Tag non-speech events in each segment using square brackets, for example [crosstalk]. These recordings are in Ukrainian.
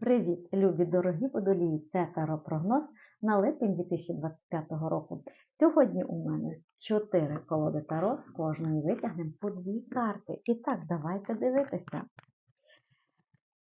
Привіт, любі дорогі водолії! Це таропрогноз на липень 2025 року. Сьогодні у мене 4 колоди таро, з кожної витягнемо по дві карти. І так, давайте дивитися,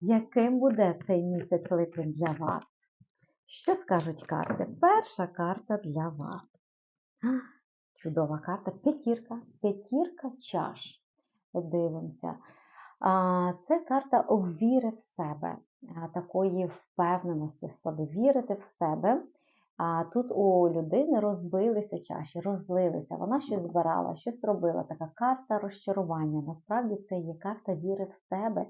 яким буде цей місяць липень для вас. Що скажуть карти? Перша карта для вас. Чудова карта. П'ятірка. П'ятірка чаш. Дивимося. Це карта віри в себе, такої впевненості в собі, вірити в себе. А тут у людини розбилися чаші, розлилися. Вона щось збирала, щось робила. Така карта розчарування. Насправді це є карта віри в себе.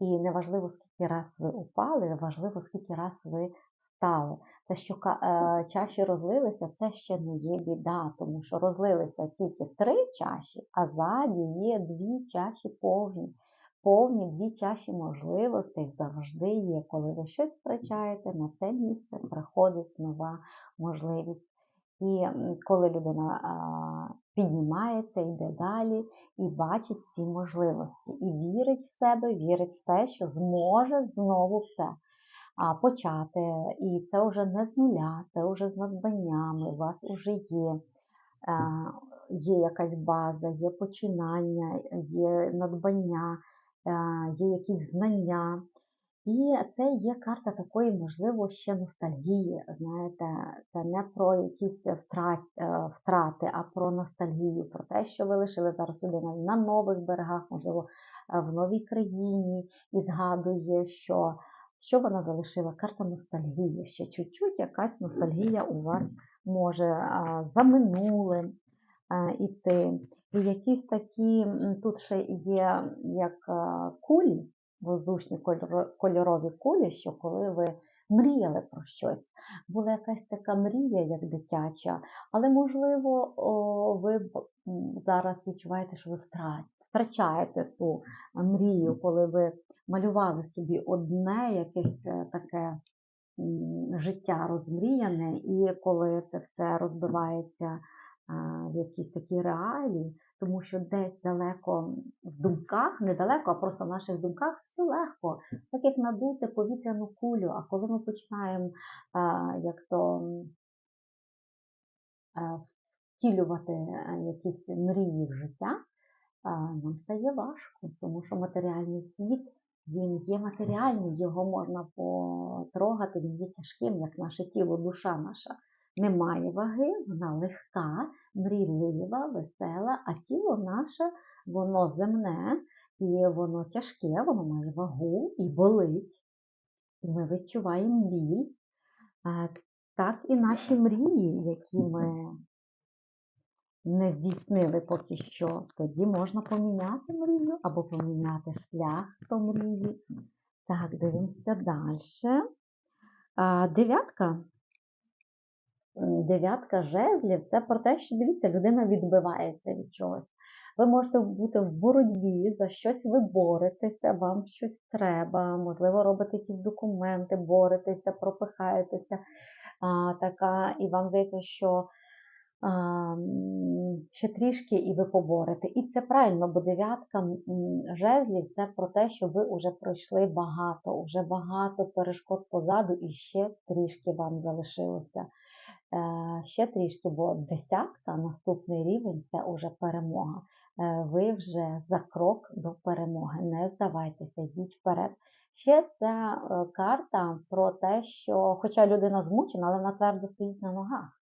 І неважливо, скільки раз ви упали, важливо, скільки раз ви встали. Те, що е, чаші розлилися, це ще не є біда, тому що розлилися тільки три чаші, а ззаді є дві чаші повні повні дві чаші можливостей завжди є. Коли ви щось втрачаєте, на це місце приходить нова можливість. І коли людина піднімається, йде далі і бачить ці можливості, і вірить в себе, вірить в те, що зможе знову все почати. І це вже не з нуля, це вже з надбаннями, у вас вже є. Є якась база, є починання, є надбання, Е, є якісь знання. І це є карта такої, можливо, ще ностальгії. Знаєте, це не про якісь е, втрати, а про ностальгію, про те, що ви лишили зараз людина на нових берегах, можливо, е, в новій країні, і згадує, що що вона залишила? Карта ностальгії. Ще чуть-чуть якась ностальгія у вас може за минулим іти. Якісь такі, тут ще є як е, кулі, воздушні кольорові кулі, що коли ви мріяли про щось, була якась така мрія, як дитяча, але, можливо, ви зараз відчуваєте, що ви втрачаєте ту мрію, коли ви малювали собі одне якесь е, таке життя розмріяне, і коли це все розбивається в якісь такі реалії, тому що десь далеко в думках, недалеко, а просто в наших думках все легко, так як надути повітряну кулю. А коли ми починаємо як то втілювати якісь мрії в життя, нам стає важко, тому що матеріальний світ. Він є матеріальний, його можна потрогати, він є тяжким, як наше тіло, душа наша немає ваги, вона легка, мрійлива, весела, а тіло наше, воно земне і воно тяжке, воно має вагу і болить. І ми відчуваємо біль. Так і наші мрії, які ми не здійснили поки що, тоді можна поміняти мрію або поміняти шлях до мрії. Так, дивимося далі. Дев'ятка дев'ятка жезлів це про те, що дивіться, людина відбивається від чогось. Ви можете бути в боротьбі, за щось ви боретеся, вам щось треба, можливо, робите якісь документи, боретеся, пропихаєтеся. А, така, І вам здається, що а, ще трішки і ви поборете. І це правильно, бо дев'ятка жезлів це про те, що ви вже пройшли багато, вже багато перешкод позаду, і ще трішки вам залишилося. Е, ще трішки, бо десятка, наступний рівень це вже перемога. Е, ви вже за крок до перемоги. Не здавайтеся, йдіть вперед. Ще ця е, карта про те, що, хоча людина змучена, але вона твердо стоїть на ногах.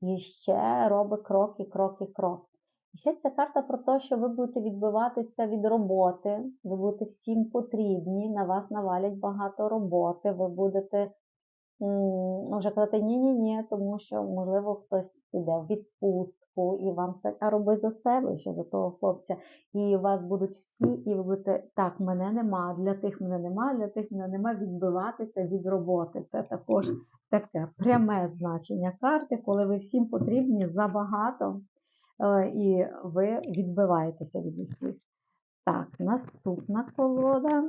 І ще робить кроки, кроки, крок. І ще ця карта про те, що ви будете відбиватися від роботи, ви будете всім потрібні, на вас навалять багато роботи, ви будете вже казати ні-ні-ні, тому що, можливо, хтось піде в відпустку, і вам сказать, а роби за себе ще за того хлопця. І у вас будуть всі, і ви будете, так, мене нема, для тих мене нема, для тих мене нема, відбиватися від роботи. Це також таке пряме значення карти, коли ви всім потрібні забагато, е, і ви відбиваєтеся від усіх. Так, наступна колода.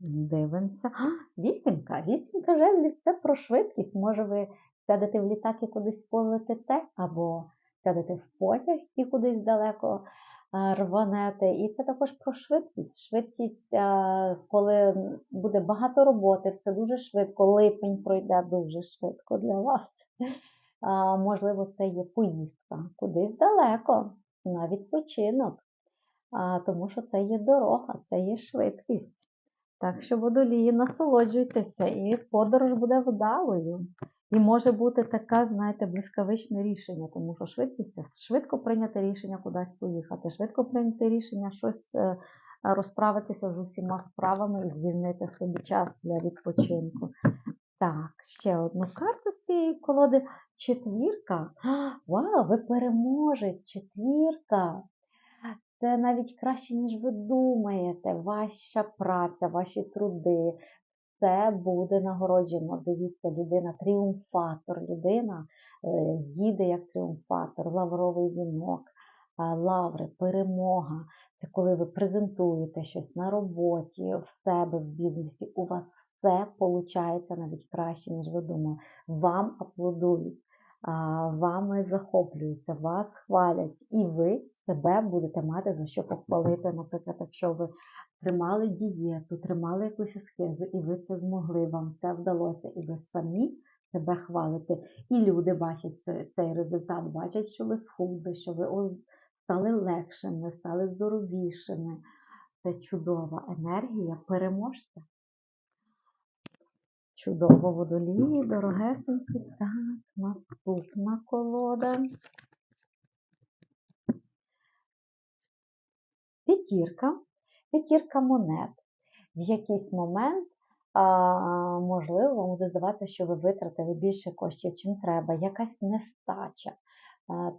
Дивимося. Вісімка. Вісімка жезлів це про швидкість. Може, ви сядете в літак і кудись полетите, або сядете в потяг і кудись далеко рванете. І це також про швидкість. Швидкість, коли буде багато роботи, все дуже швидко, липень пройде дуже швидко для вас. Можливо, це є поїздка кудись далеко, на відпочинок, тому що це є дорога, це є швидкість. Так що водолії, насолоджуйтеся, і подорож буде вдалою. І може бути таке, знаєте, блискавичне рішення, тому що швидкість швидко прийняти рішення кудись поїхати, швидко прийняти рішення щось е, розправитися з усіма справами і звільнити собі час для відпочинку. Так, ще одну карту з цієї колоди. Четвірка. [gasps] Вау, ви переможете! Четвірка. Це навіть краще, ніж ви думаєте. Ваша праця, ваші труди. Це буде нагороджено. Дивіться, людина тріумфатор, людина е, їде як тріумфатор, лавровий вінок, лаври, перемога. Це коли ви презентуєте щось на роботі, в себе в бізнесі. У вас все виходить навіть краще, ніж ви думали. Вам аплодують, вами захоплюються, вас хвалять, і ви себе будете мати за що похвалити. Наприклад, якщо ви тримали дієту, тримали якусь аскезу, і ви це змогли, вам це вдалося, і ви самі себе хвалите. І люди бачать це- цей результат, бачать, що ви схудли, що ви стали легшими, стали здоровішими. Це чудова енергія переможця. Чудово водолії, дорогесенькі. Так, наступна колода. П'ятірка. П'ятірка монет. В якийсь момент, можливо, вам буде здаватися, що ви витратили більше коштів, чим треба, якась нестача.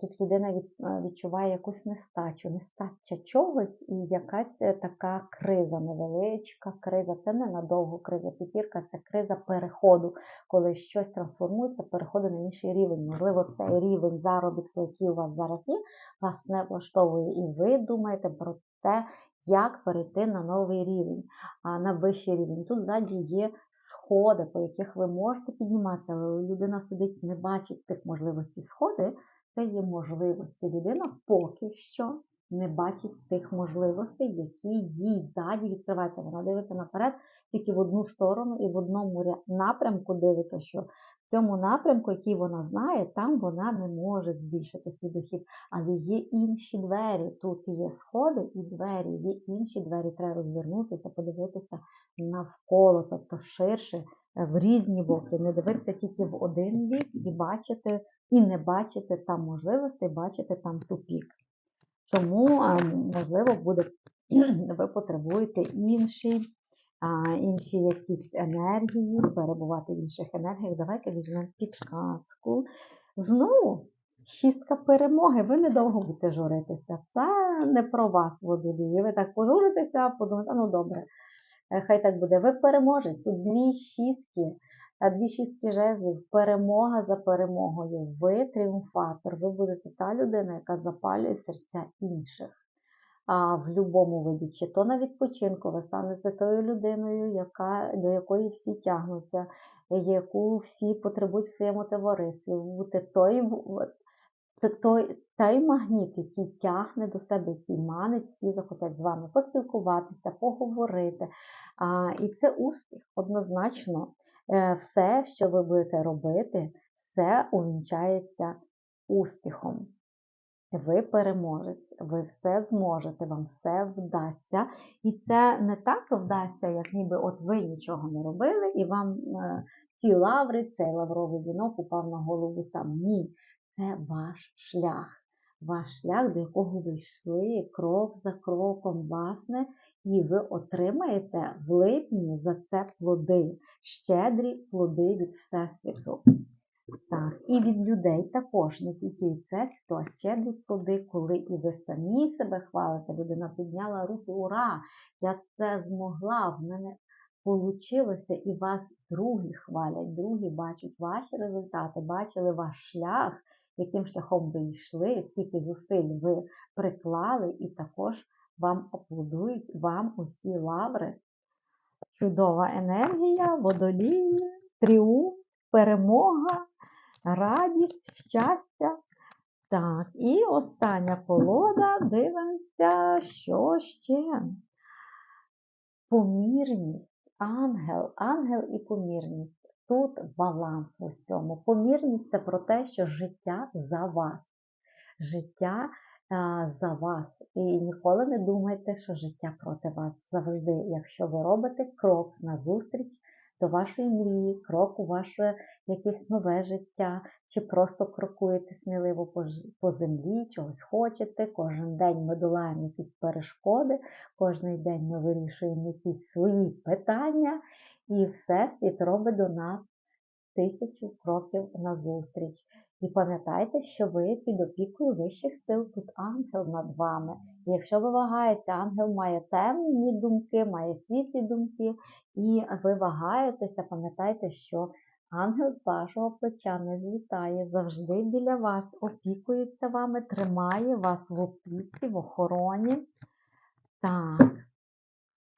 Тут людина відчуває якусь нестачу, нестача чогось і якась е, така криза, невеличка криза. Це не надовго криза. П'ятірка це криза переходу, коли щось трансформується, переходить на інший рівень. Можливо, цей рівень заробітку, який у вас зараз є, вас не влаштовує, і ви думаєте про те, як перейти на новий рівень, на вищий рівень. Тут ззаді є сходи, по яких ви можете підніматися, але людина сидить, не бачить тих можливостей. Сходи це є можливості. Людина поки що не бачить тих можливостей, які їй ззаді відкриваються. Вона дивиться наперед тільки в одну сторону і в одному ря- напрямку дивиться, що цьому напрямку, який вона знає, там вона не може збільшити свій дохід. Але є інші двері. Тут є сходи і двері, є інші двері. Треба розвернутися, подивитися навколо, тобто ширше, е, в різні боки. Не дивитися тільки в один бік і бачити, і не бачити там можливостей, бачити там тупік. Тому, можливо, буде, [clears throat] ви потребуєте інший, інші якісь енергії, перебувати в інших енергіях. Давайте візьмемо підказку. Знову шістка перемоги. Ви недовго будете журитися. Це не про вас, водолії. Ви так пожуритеся, подумаєте, ну добре, е, хай так буде. Ви переможець. Тут дві шістки. а Дві шістки жезлів, перемога за перемогою. Ви тріумфатор, ви будете та людина, яка запалює серця інших. В будь-якому виді, чи то на відпочинку, ви станете тою людиною, яка, до якої всі тягнуться, яку всі потребують в своєму товаристві. Будете той, той, той магніт, який тягне до себе, який манить, всі захотять з вами поспілкуватися, поговорити. А, і це успіх, однозначно. Е, Все, що ви будете робити, все увінчається успіхом. Ви переможець, ви все зможете, вам все вдасться. І це не так вдасться, як ніби от ви нічого не робили, і вам е, ці лаври, цей лавровий вінок упав на голову сам. Ні, це ваш шлях. Ваш шлях, до якого ви йшли крок за кроком, власне, і ви отримаєте в липні за це плоди, щедрі плоди від Всесвіту. Так, і від людей також, не тільки від Всесвіту, а щедрі плоди, коли і ви самі себе хвалите, людина підняла руки, ура! Я це змогла, в мене вийшло, і вас другі хвалять, другі бачать ваші результати, бачили ваш шлях, яким шляхом ви йшли, скільки зусиль ви приклали, і також вам аплодують, вам усі лаври. Чудова енергія, водолії, тріумф, перемога, радість, щастя. Так, і остання колода. Дивимося, що ще. Помірність, ангел, ангел і помірність. Тут баланс в усьому. Помірність це про те, що життя за вас. Життя за вас. І ніколи не думайте, що життя проти вас. Завжди, якщо ви робите крок назустріч до вашої мрії, крок у ваше якесь нове життя, чи просто крокуєте сміливо по, по землі, чогось хочете. Кожен день ми долаємо якісь перешкоди, кожен день ми вирішуємо якісь свої питання, і все світ робить до нас тисячу кроків назустріч. І пам'ятайте, що ви під опікою вищих сил, тут ангел над вами. І якщо ви вагаєтеся, ангел має темні думки, має світлі думки, і ви вагаєтеся, пам'ятайте, що ангел з вашого плеча не злітає, завжди біля вас опікується вами, тримає вас в опіці, в охороні. Так.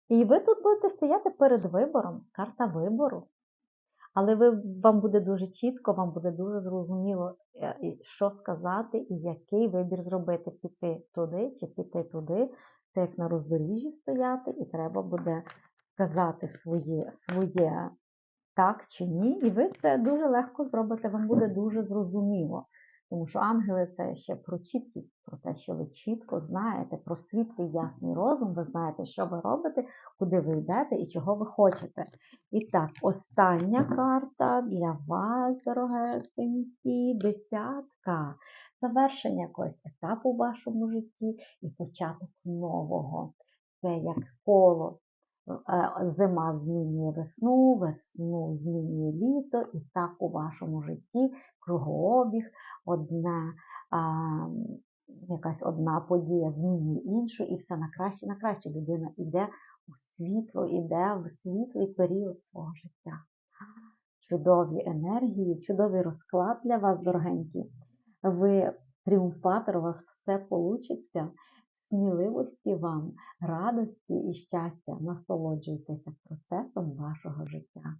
І ви тут будете стояти перед вибором, карта вибору. Але ви, вам буде дуже чітко, вам буде дуже зрозуміло, е, що сказати і який вибір зробити. Піти туди чи піти туди. Це як на роздоріжжі стояти, і треба буде казати своє, своє так чи ні. І ви це дуже легко зробите, вам буде дуже зрозуміло. Тому що ангели це ще про чіткість, про те, що ви чітко знаєте, про світлий ясний розум, ви знаєте, що ви робите, куди ви йдете і чого ви хочете. І так, остання карта для вас, дорогесенькі, десятка. Завершення якогось етапу в вашому житті і початок нового. Це як коло. Е, Зима змінює весну, весну змінює літо, і так у вашому житті кругообіг, одне, а, якась одна подія змінює іншу, і все на краще, на краще. Людина йде у світло, йде в світлий період свого життя. Чудові енергії, чудовий розклад для вас, дорогенькі. Ви тріумфатор, у вас все получиться. Сміливості вам, радості і щастя. Насолоджуйтеся процесом вашого життя.